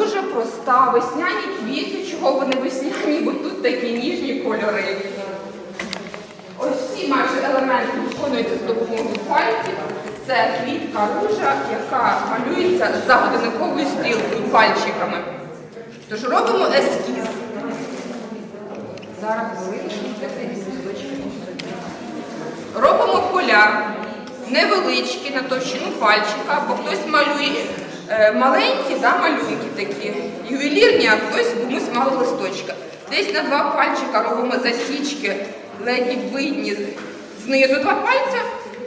дуже проста. Весняні квіти, чого вони весняні, бо тут такі ніжні кольори. Ось всі майже елементи виконуються з допомогою пальців. Це квітка ружа, яка малюється за годинниковою стрілкою пальчиками. Тож робимо ескіз. Зараз? Робимо поля невеличкі на товщину пальчика, бо хтось малює маленькі да, малюнки такі, ювелірні, а хтось комусь мало листочка. Десь на два пальчика робимо засічки, ледь видні знизу два пальця,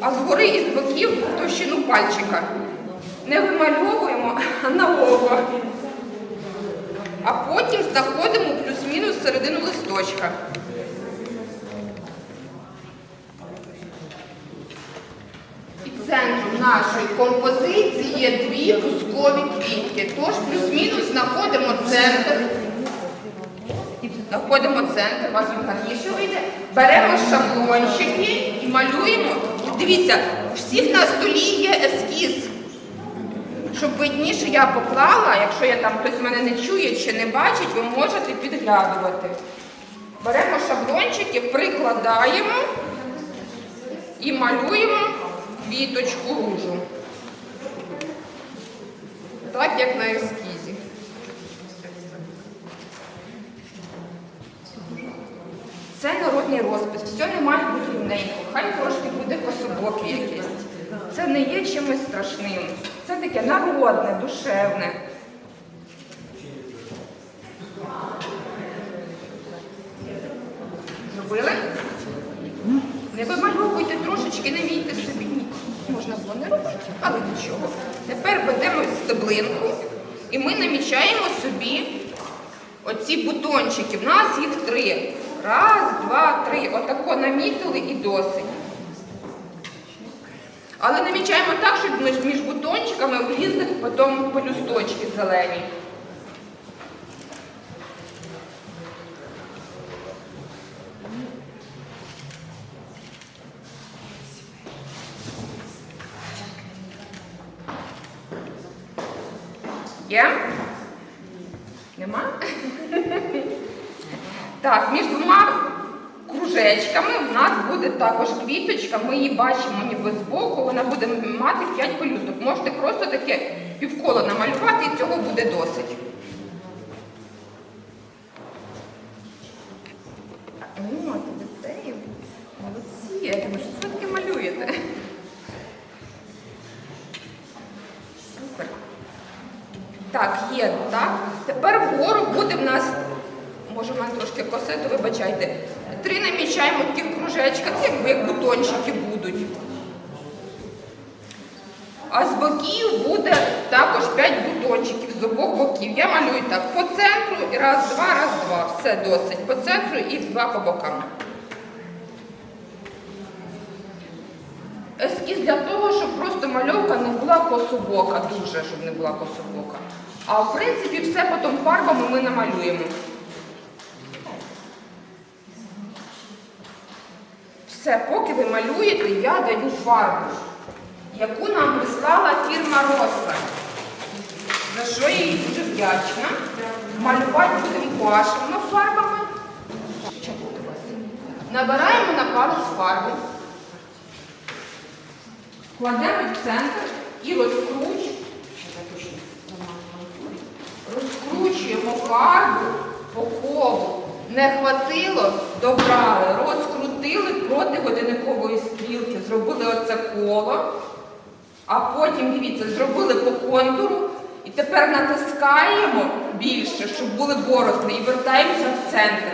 а згори і з боків товщину пальчика. Не вимальовуємо, а на око. А потім знаходимо плюс-мінус середину листочка. І центром нашої композиції є дві бускові квітки. Тож плюс-мінус знаходимо центр. Знаходимо центр, вас він гарніше вийде. Беремо шаблончики і малюємо. Дивіться, всіх на столі є ескіз. Щоб видніше я поклала, якщо я там хтось мене не чує чи не бачить, ви можете підглядувати. Беремо шаблончики, прикладаємо і малюємо квіточку ружу. Так, як на ескізі. Це народний розпис. Все не має бути рівненько. Хай трошки буде пособок якийсь. Це не є чимось страшним. Це таке народне, душевне. Зробили? Не вимальовуйте трошечки, не мійте собі. Ні, можна було не робити, але нічого. Тепер ведемо стеблинку і ми намічаємо собі оці бутончики. В нас їх три. Раз, два, три. Отако намітили і досить. Але намічаємо так, щоб між, бутончиками влізли потім пелюсточки зелені. Є? Нема? Так, між двома кружечками в нас буде також квіточка. Ми її бачимо ніби збоку, вона буде мати 5 пелюсток. Можете просто таке півколо намалювати і цього буде досить. Ти. Молодці. Я думаю, що ви таке малюєте. Супер. Так, є, так. Тепер вгору буде в нас, може в мене трошки косе, то вибачайте. Три намічаємо таких кружечка, це якби як бутончики будуть. А з боків буде також 5 бутончиків з обох боків. Я малюю так по центру, і раз, два, раз, два. Все досить. По центру і два по бокам. Ескіз для того, щоб просто мальовка не була кособока, дуже, щоб не була кособока. А в принципі все потім фарбами ми намалюємо. Все, поки ви малюєте, я даю фарбу, яку нам прислала фірма Роса. За що я їй дуже вдячна. Малювати будемо вашими фарбами. Набираємо на палець фарби. Кладемо в центр і розкручуємо. Розкручуємо фарбу по колу. Не хватило, добрали, розкрутили проти годинникової стрілки, зробили оце коло, а потім, дивіться, зробили по контуру. І тепер натискаємо більше, щоб були борозни, і вертаємося в центр.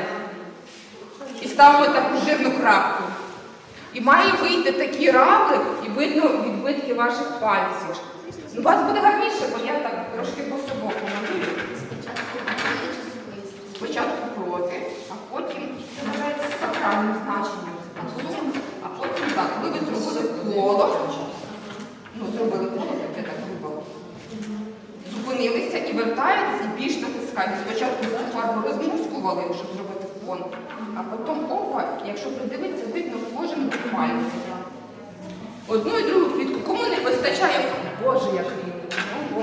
І ставимо таку жирну крапку. І має вийти такий равлик, і видно відбитки ваших пальців. Ну, у вас буде гарніше, бо я так трошки по собоку малюю. Спочатку проти, а потім це вважається сакральним значенням коло, ну зробили коло, таке так грубо. Зупинилися і вертаються, і більш натискають. Спочатку цю фарбу розмускували, щоб зробити фон, а потім опа, якщо придивитися, видно, кожен тримається. Одну і другу квітку. Кому не вистачає, боже, як він. Ну,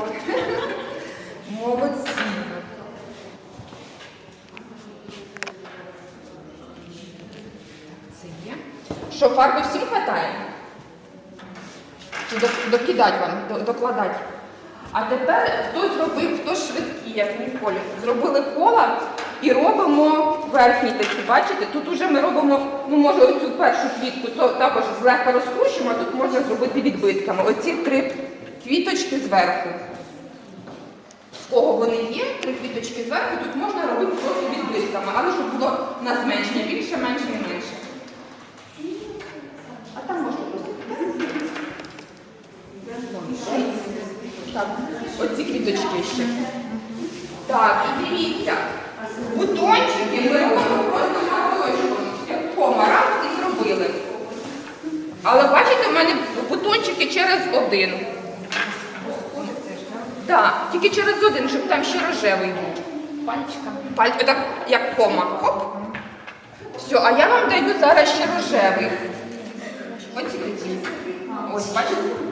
Молодці. Це є. Що, фарби всім хватає? Докидати вам, докладати? А тепер хто зробив, хто швидкий, як мій колір. Зробили кола і робимо верхні такі, бачите? Тут уже ми робимо, ну може оцю першу квітку, то також злегка розкручуємо, а тут можна зробити відбитками. Оці три квіточки зверху. В кого вони є, три квіточки зверху, тут можна робити просто відбитками, але щоб було на зменшення більше, менше і менше. А там можна просто. Так, оці квіточки ще. Так, і дивіться, бутончики ми робимо просто мазочком, як кома, раз і зробили. Але бачите, в мене бутончики через один. Так, тільки через один, щоб там ще рожевий був. Пальчиком. Паль... Так, як кома. Хоп. Все, а я вам даю зараз ще рожевий. Ось такі. Ось, бачите?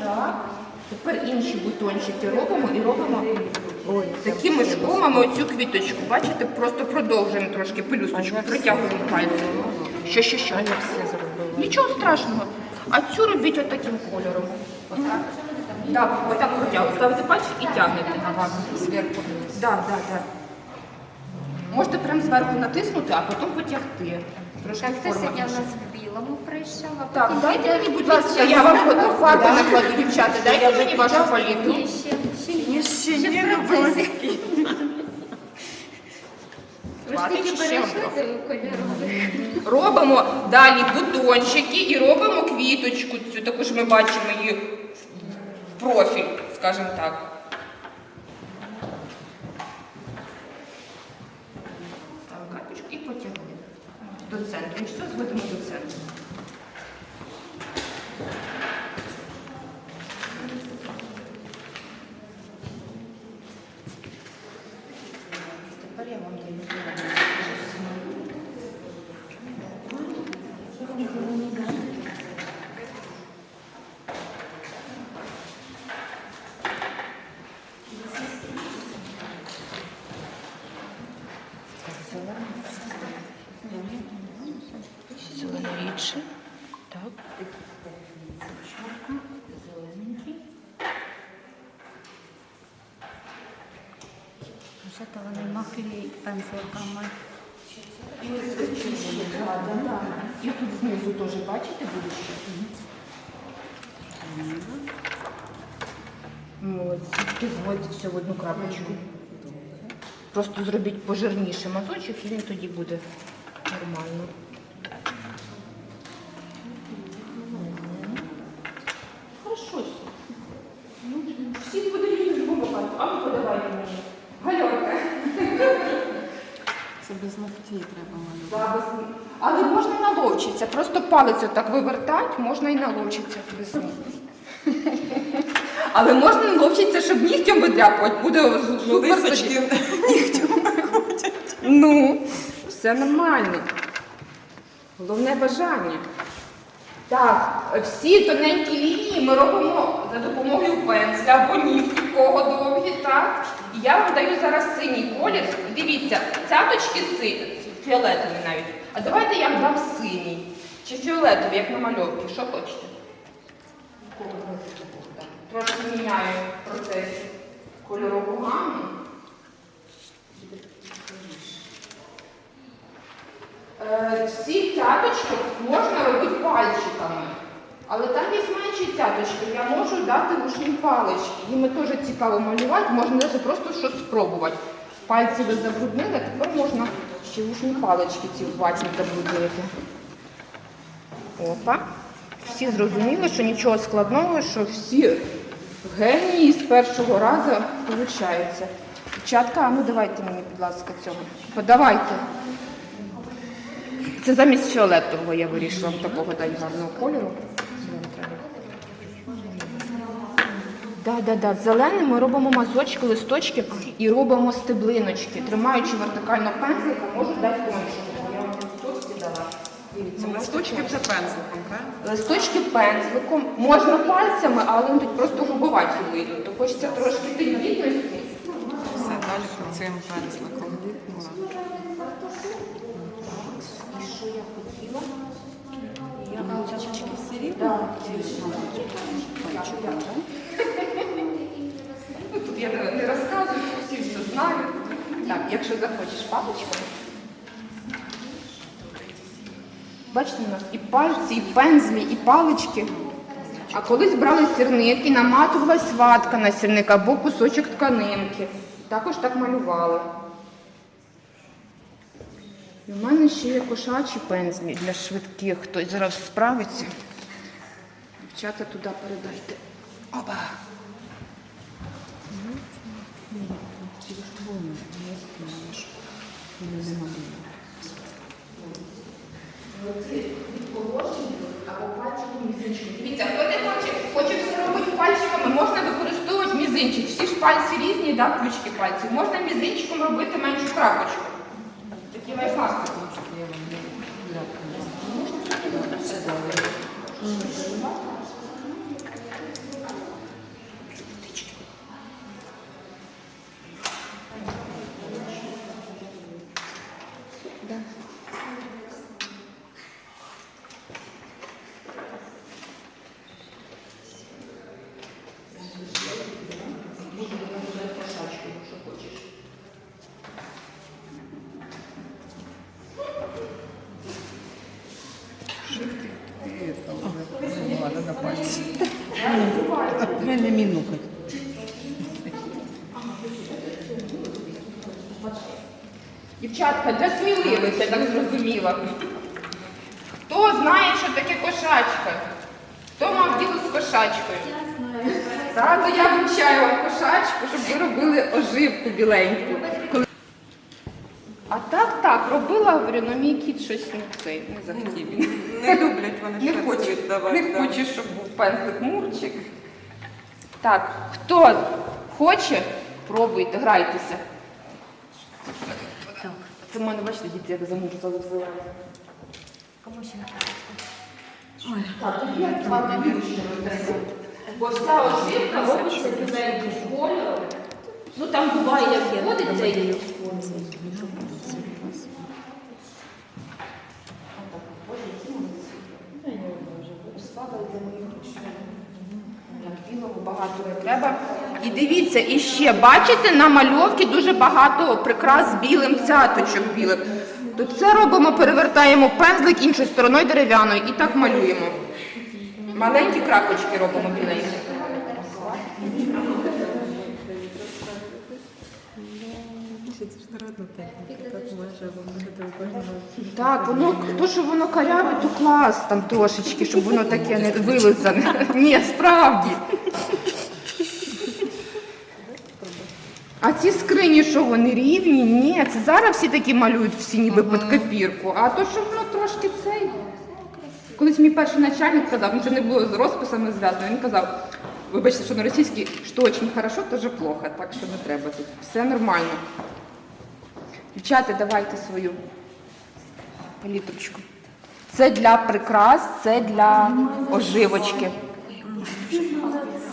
Так. Тепер інші бутончики робимо і робимо такими ж комами оцю квіточку. Бачите, просто продовжуємо трошки пелюсточку, притягуємо пальцем. Що, що, що? Нічого страшного. А цю робіть отаким кольором. Отак. Так, отак протягуєте. Ставите пальчик і тягнете. Ага. Зверху. Так, так, так. Можете прямо зверху натиснути, а потім потягти. Трошки Так, хто форма сьогодні нас в білому прийшов, а Так, потім дайте піде мені, будь ласка, я вам фарби накладу, дівчата. Дайте мені вашу палітру. Ні, ще, ще, Я ще ще не в процесі. Ви ж Хватить тільки ще перейшли трохи. до кольорових. Робимо далі бутончики і робимо квіточку. Цю також ми бачимо її в профіль, скажімо так. Ставимо капочку і потягли до центру. І все зведемо до центру. Тепер я вам даю зелений. Зелений рідше. Так. Зелененький. То вони махлі пензликами. І тут знизу теж бачите буде ще? Молодці. Ти зводь все в одну крапочку. Просто зробіть пожирніше мазочок, і він тоді буде нормально. Хорошо. все. Ну, всі подають в любому випадку. А ну подавайте мені. Гальорка. Це без ногтів треба малювати. Да, без. Але можна і наловчитися. Просто палець отак вивертати, можна і наловчитися без них. Але можна наловчитися, щоб нігтем видряпувати. Буде Ну, супер. тоді. лисочки нігтю ходять. Ну, все нормально. Головне бажання. Так, всі тоненькі лінії ми робимо за допомогою пензля або нігтів, в кого довгі, так? І я вам даю зараз синій колір. Дивіться, цяточки сині, фіолетові навіть. А давайте я вам дам синій. Чи фіолетовий, як на мальовці. Що хочете? Кого ви хочете? Так, Трошки міняю процес кольорову гаму. Е, Всі цяточки можна робити пальчиками. Але там є менші цяточки, я можу дати рушні палички. Їми теж цікаво малювати, можна навіть просто щось спробувати. Пальці ви забруднили, тепер можна ще рушні палички ці ватні забруднити. Опа. Всі зрозуміли, що нічого складного, що всі генії з першого разу виходить. Дівчатка, а ну давайте мені, будь ласка, цього. Подавайте. Це замість фіолетового я вирішила такого дати гарного кольору. Да, да, да. Зеленим ми робимо мазочки, листочки і робимо стеблиночки. Тримаючи вертикально пензликом, можу дати кончику. Я вам тут дала. Дивіться, Листочки вже пензликом, так? Листочки пензликом, можна пальцями, але вони тут просто грубуваті вийдуть. То хочеться трошки тендітності. Все, далі цим пензликом. Ну, тут я не, не розказую, всі все знають. Так, якщо захочеш папочку. Бачите, у нас і пальці, і пензлі, і палички. А колись брали сірники, наматувалась ватка на сірник або кусочок тканинки. Також так малювали. І в мене ще є кошачі пензлі для швидких. Хтось зараз справиться. Дівчата туди передайте. Опа! Дивіться, хто не хоче, хоче все робити пальчиками, можна використовувати мізинчик. Всі ж пальці різні, да, ключки пальців. Можна мізинчиком робити меншу крапочку. Такі лайфхаки. Мене мінухать. Дівчатка, для сміливих, я так зрозуміла. Хто знає, що таке кошачка? Хто мав діло з кошачкою? Так, то я вивчаю вам кошачку, щоб ви робили оживку біленьку. А так, так, робила, говорю, ну мій кіт щось не цей, не захотів. Не люблять вони Не щось хоче, віддавати. не да. хоче, щоб був пензлик мурчик. Так, хто хоче, пробуйте, грайтеся. Це в мене, бачите, діти як замурзали взяли. Кому ще не Так, тоді я вам роздаємо. Бо вся оживка робиться біленьким кольором. Ну там буває, як водиться і Білого багато не треба. І дивіться, і ще бачите, на мальовці дуже багато прикрас білим цяточок білих. То це робимо, перевертаємо пензлик іншою стороною дерев'яною і так малюємо. Маленькі крапочки робимо біленькі. Це ж народна техніка, так може виглядати у кожного. Так, воно то, що воно каряве, то клас там трошечки, щоб воно таке не вилизане. Ні, справді. А ці скрині, що вони рівні? Ні, це зараз всі такі малюють, всі ніби під копірку. А то, що воно трошки цей. Колись мій перший начальник казав, ну це не було з розписами зв'язано, він казав, вибачте, що на російській, що дуже хорошо, то же плохо, так що не треба тут. Все нормально. Дівчата, давайте свою палітрочку. Це для прикрас, це для оживочки.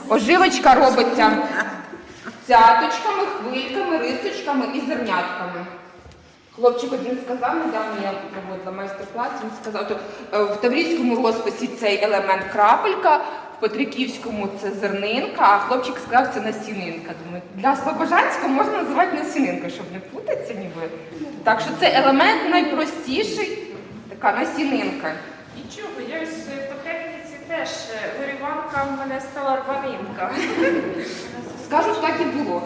Оживочка робиться цяточками, хвильками, рисочками і зернятками. Хлопчик один сказав, недавно я проводила майстер-клас, він сказав, то е, в таврійському розписі цей елемент крапелька, Петриківському це зернинка, а хлопчик сказав, це насінинка. Думаю, для Слобожанського можна називати насінинка, щоб не плутатися ніби. Так що це елемент найпростіший, така насінинка. Нічого, я ось е, по техніці теж е, виріванка в мене стала рванинка. Скажуть, так і було.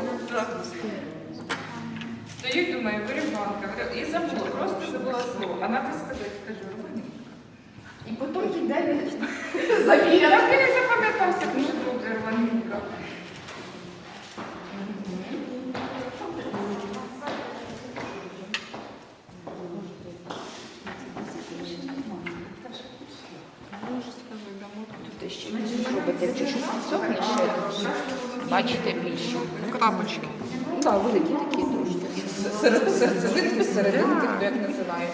Стою, думаю, виріванка. І забула, просто забула слово. А надо сказати, кажу. І потім йде він завіряє. Так він запам'ятався дуже добре ще, бачите більше. Крапочки. Ну так, великі такі трошки. Серед, серединки, як називає.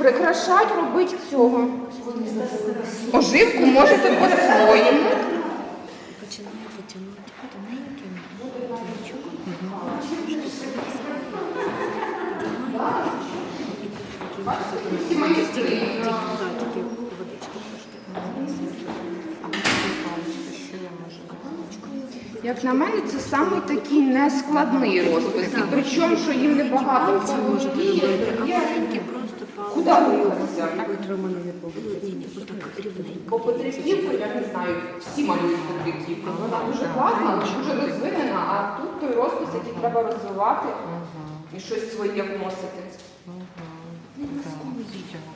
Прикрашать робити цього. Оживку можете по-своєму. потягнути тоненьким кінчиком мої стрілки. Тільки водички трошки. А потім паличку, що я можу паличкою. Як на мене, це саме такий нескладний розпис. І причому, що їм небагато просто Куди рівненько. Бо Петриківку, я не знаю, всі малюють Петриківку. Вона дуже класна, дуже розвинена, а тут той розпис, який треба розвивати і щось своє вносити.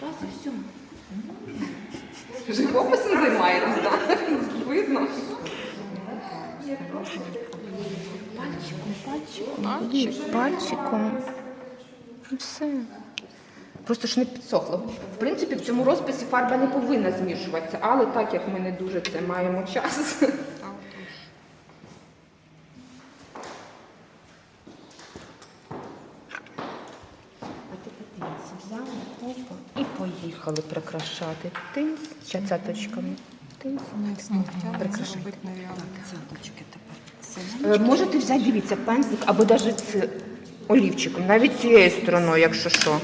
Раз і все. Живописом займаєтесь, так? Видно. Пальчиком, пальчиком. Пальчик, пальчиком. І все. Просто ж не підсохло. В принципі, в цьому розписі фарба не повинна змішуватися, але так як ми не дуже це маємо час. Взяли, опа, і поїхали прикрашати. Тинь з цяточками. Тепер. Е, Можете взяти, дивіться, пензлик або навіть з олівчиком, навіть цією стороною, якщо що.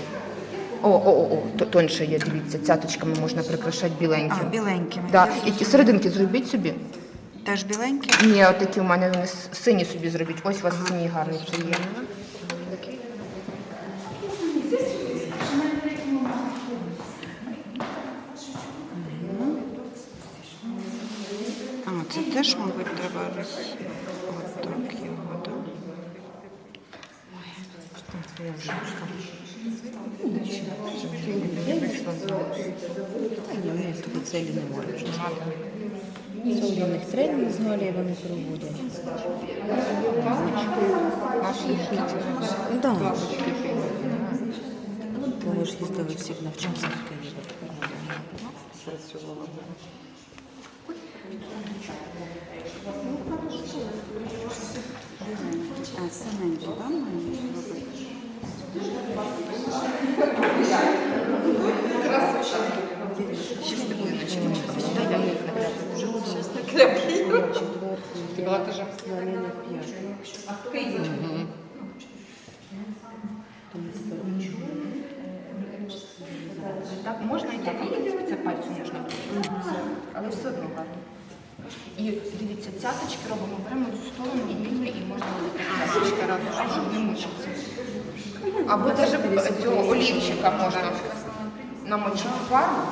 О, о, о, о, то- тоньше є, дивіться, цяточками можна прикрашати біленьким. А, біленькими. Да. І ті серединки зробіть собі. Теж біленькі? Ні, отакі у мене вони с- сині собі зробіть. Ось у вас синій гарний вже теж, мабуть, треба роз... Отак його, так. Ні, тобі целі не можеш. Це у них тренінг з нуля вони проводять. Наші хіті. Ну так. Коли ж їздили всіх навчатися в Києві. Працювала. А, саменькі, так? Ти була теж. Так, можна і так, і дивіться, можна. Але все одно гарно. І дивіться, цяточки робимо, беремо цю сторону і ніби і можна робити цяточки разом, щоб не мучитися. Або навіть цього олівчика можна намочити фарбу.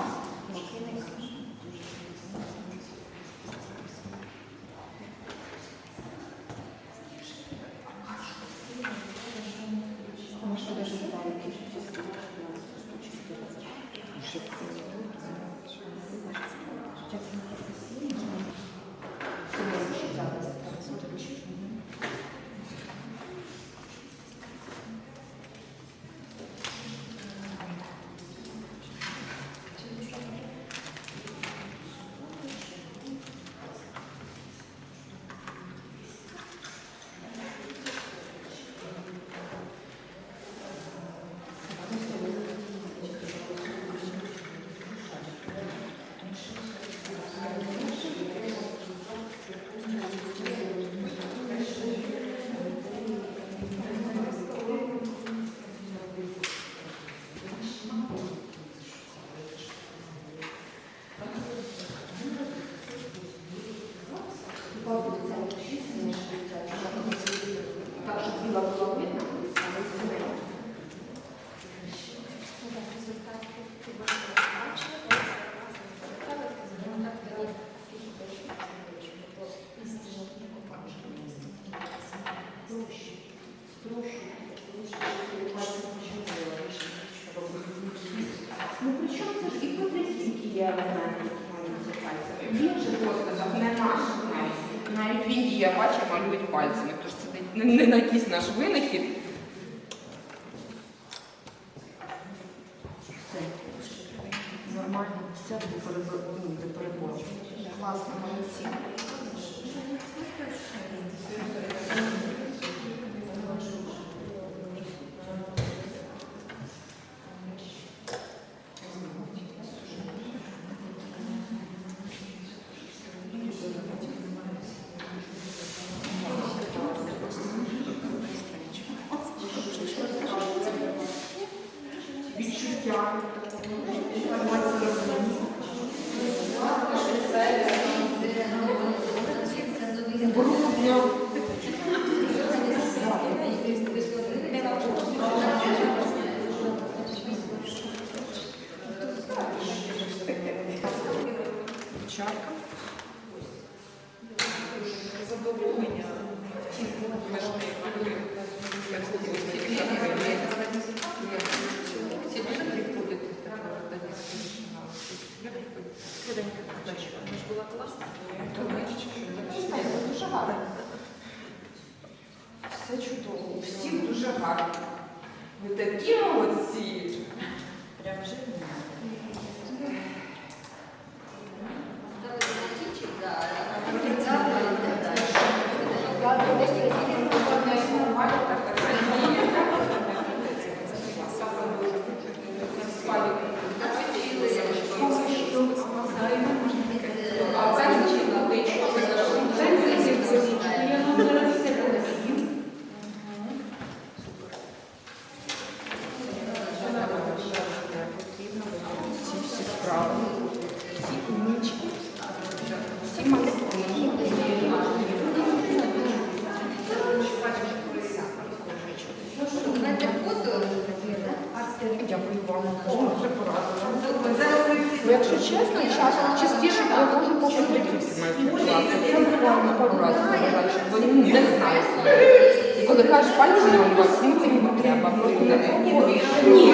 Кажеш пальцем малювати, їм це не. Не Ні.